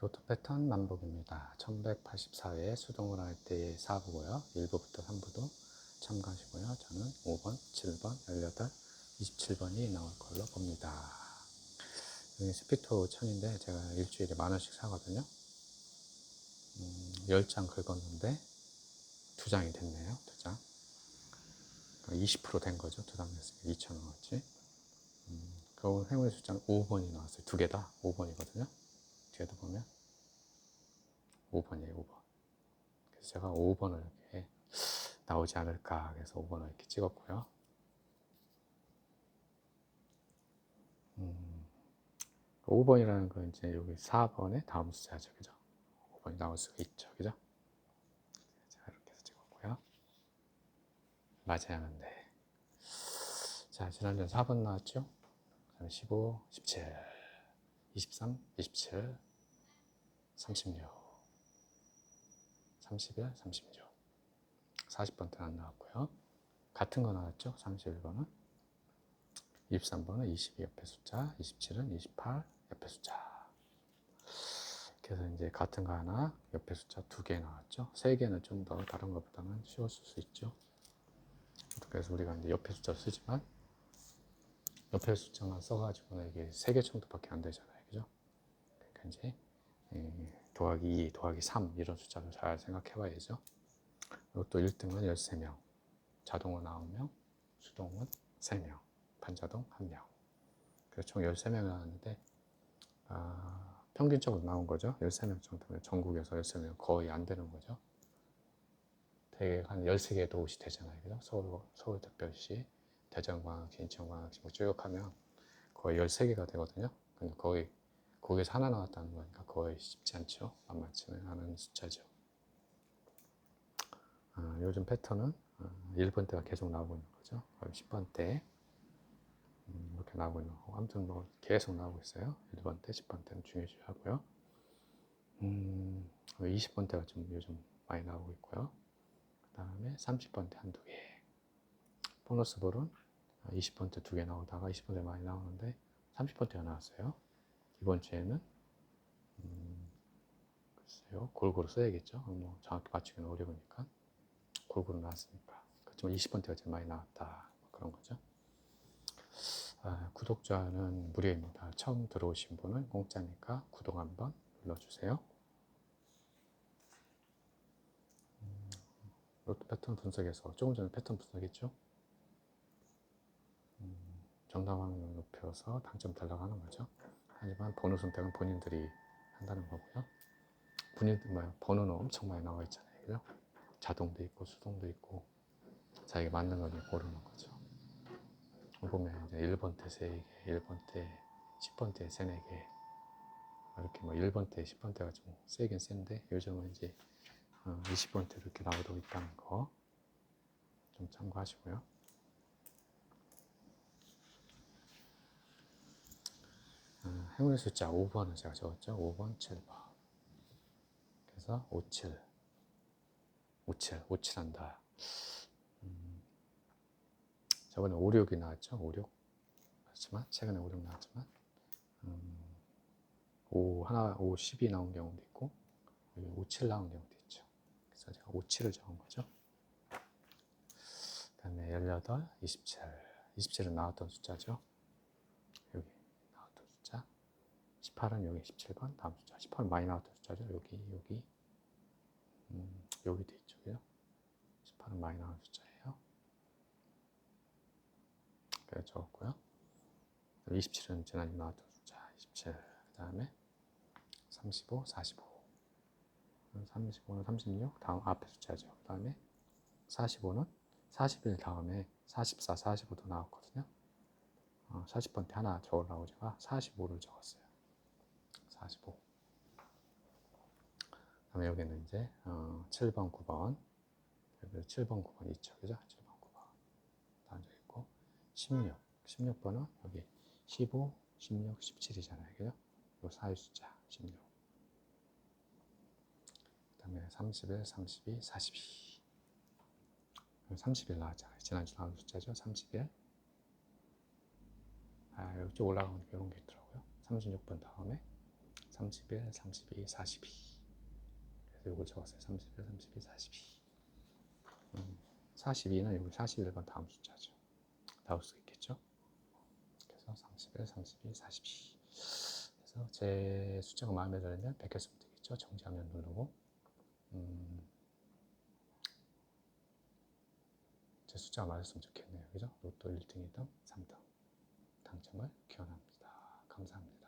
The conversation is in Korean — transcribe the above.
로또 패턴 만복입니다. 1184회 수동을 할 때의 4부고요. 1부부터 3부도 참가하시고요. 저는 5번, 7번, 18, 27번이 나올 걸로 봅니다. 여기 스피토 천인데 제가 일주일에 만 원씩 사거든요. 음, 10장 긁었는데 두 장이 됐네요. 두 장. 20%된 거죠. 두장 됐으니까 2,000원어치. 음, 그 행운의 숫자는 5번이 나왔어요. 두 개 다 5번이거든요. 뒤에도 보면 5번이에요, 5번. 그래서 제가 5번을 이렇게 나오지 않을까 해서 5번을 이렇게 찍었고요. 음, 5번이라는 건 이제 여기 4번의 다음 숫자죠, 그죠? 5번이 나올 수가 있죠, 그죠? 제가 이렇게 해서 찍었고요. 맞아야 하는데. 자, 지난주에 4번 나왔죠? 그다음에 15, 17, 23, 27, 36, 31, 36, 40번 때는 안 나왔고요. 같은 거 나왔죠? 31번은. 23번은 22 옆에 숫자, 27은 28 옆에 숫자. 그래서 이제 같은 거 하나, 옆에 숫자 두 개 나왔죠? 세 개는 좀 더 다른 것보다는 쉬웠을 수 있죠. 그래서 우리가 이제 옆에 숫자 쓰지만 옆에 숫자만 써가지고는 이게 세 개 정도밖에 안 되잖아요. 그죠? 그러니까 이제 예, 더하기 2, 더하기 3 이런 숫자를 잘 생각해 봐야죠. 또 1등은 13명, 자동은 9명, 수동은 3명, 반자동 1명. 그래서 총 13명이 나왔는데 아, 평균적으로 나온 거죠. 13명 정도면 전국에서 13명 거의 안 되는 거죠. 되게 한 13개 도시 되잖아요. 그죠? 서울, 서울 특별시, 대전광역시, 인천광역시 뭐 쭉 하면 거의 13개가 되거든요. 근데 거의 거기서 하나 나왔다는 거니까 거의 쉽지 않죠. 만만치는 않은 숫자죠. 아, 요즘 패턴은 아, 1번 때가 계속 나오고 있는 거죠. 10번 때 음, 이렇게 나오고 있는 거고 아무튼 뭐 계속 나오고 있어요. 1번 때, 10번 때는 중요시하고요. 음, 20번 때가 좀 요즘 많이 나오고 있고요. 그 다음에 30번 때 한두 개. 보너스 볼은 20번 때두개 나오다가 20번 때 많이 나오는데 30번 때가 나왔어요. 이번 주에는 음, 글쎄요 골고루 써야겠죠. 뭐 정확히 맞추기는 어려우니까 골고루 나왔으니까 그렇지만 20번 때가 제일 많이 나왔다 뭐 그런 거죠. 아, 구독자는 무료입니다. 처음 들어오신 분은 공짜니까 구독 한번 눌러주세요. 음, 로또 패턴 분석에서 조금 전에 패턴 분석했죠. 음, 정답 확률을 높여서 당점 달라가는 거죠. 하지만 번호 선택은 본인들이 한다는 거고요. 본인들 뭐 번호는 엄청 많이 나와 있잖아요. 그죠? 자동도 있고 수동도 있고 자기가 맞는 걸 고르는 거죠. 보면 이제 1번 때 3개, 1번 때 10번 때 3, 4개 이렇게 뭐 1번 때, 10번 때가 좀 세긴 센데 요즘은 이제 20번 때 이렇게 나오고 있다는 거 좀 참고하시고요. 아, 행운의 숫자 5번은 제가 적었죠. 5번, 7번. 그래서 57. 57, 57한다. 음, 저번에 56이 나왔죠. 56. 그렇지만, 최근에 56 나왔지만, 음, 5, 하나, 5, 10이 나온 경우도 있고, 57 나온 경우도 있죠. 그래서 제가 57을 적은 거죠. 그 다음에 18, 27. 27은 나왔던 숫자죠. 여기 나왔던 숫자. 18은 여기 17번, 다음 숫자. 18은 많이 나왔던 숫자죠. 여기, 여기. 음, 여기도 있죠. 그죠? 18은 많이 나온 숫자예요. 그래서 적었고요. 27은 지난주 나왔던 숫자. 27. 그 다음에 35, 45. 35는 36. 다음 앞에 숫자죠. 그 다음에 45는 41 다음에 44, 45도 나왔거든요. 어, 40번째 하나 적으려고 제가 45를 적었어요. 45. 그다음에 여기는 이제 어, 7번, 9번. 여기 7번, 9번 있죠, 그죠? 7번, 9번 다 적어 있고 16. 16번은 여기 15, 16, 17이잖아요, 그죠? 요 사이 숫자 16. 그 다음에 31, 32, 42. 30일 나왔잖아요. 지난주 나온 숫자죠. 30일. 아, 여기 쭉 올라가면 이런 게 있더라고요. 36번 다음에 31, 32, 42. 그래서 이걸 적었어요. 31, 32, 42. 음, 42는 여기 41번 다음 숫자죠. 나올 수 있겠죠? 그래서 31, 32, 42. 그래서 제 숫자가 마음에 들면 100개 쓰면 되겠죠? 정지하면 누르고. 음, 제 숫자가 맞았으면 좋겠네요. 그죠? 로또 1등이든 3등 당첨을 기원합니다. 감사합니다.